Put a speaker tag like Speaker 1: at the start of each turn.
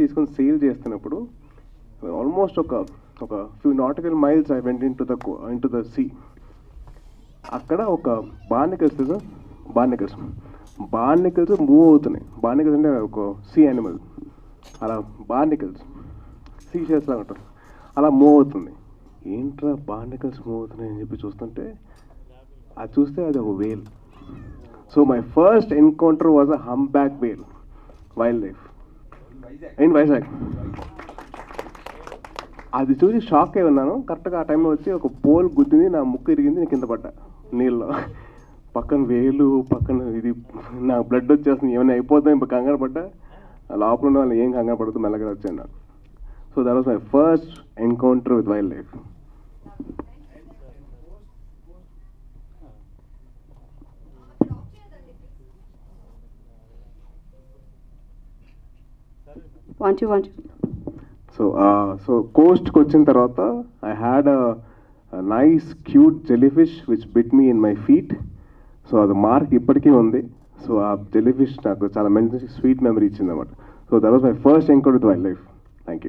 Speaker 1: తీసుకొని సేల్ చేస్తున్నప్పుడు ఆల్మోస్ట్ ఒక ఒక few nautical miles I went into the into the sea అక్కడ ఒక బార్నికల్స్ తెలుసా? బార్నికల్స్. బార్నికల్స్ మూవ్ అవుతున్నాయి. బార్నికల్స్ అంటే ఒక సీ యానిమల్ అలా బార్నికల్స్ సీ షేర్స్ లాగా ఉంటుంది. అలా మూవ్ అవుతుంది. ఏంట్రా బార్నికల్స్ మూవ్ అవుతున్నాయి అని చెప్పి చూస్తుంటే అది చూస్తే అది ఒక whale so my first encounter was a humpback whale wildlife in Vizag? అది చూసి షాక్ అయి ఉన్నాను. కరెక్ట్గా ఆ టైంలో వచ్చి ఒక పోల్ గుద్దింది నా ముక్కు ఇరిగింది నేను కింద పడ్డా నీళ్ళలో. పక్కన వేలు పక్కన ఇది నాకు బ్లడ్ వచ్చేస్తుంది. ఏమైనా అయిపోతుంది? ఇప్పుడు కంగారు పడ్డా. ఆ లోపల ఉన్న వాళ్ళు ఏం కంగారు పడుతుంది మెల్లగా వచ్చాను so that was my first encounter with wildlife
Speaker 2: Wanchoo వాంచు
Speaker 1: సో సో కోస్ట్కి వచ్చిన తర్వాత I had a nice cute jellyfish which bit me in my feet so అది మార్క్ ఇప్పటికీ ఉంది సో ఆ జెలీఫిష్ నాకు చాలా మంచి స్వీట్ మెమరీ ఇచ్చింది అనమాట so that was my first encounter with wildlife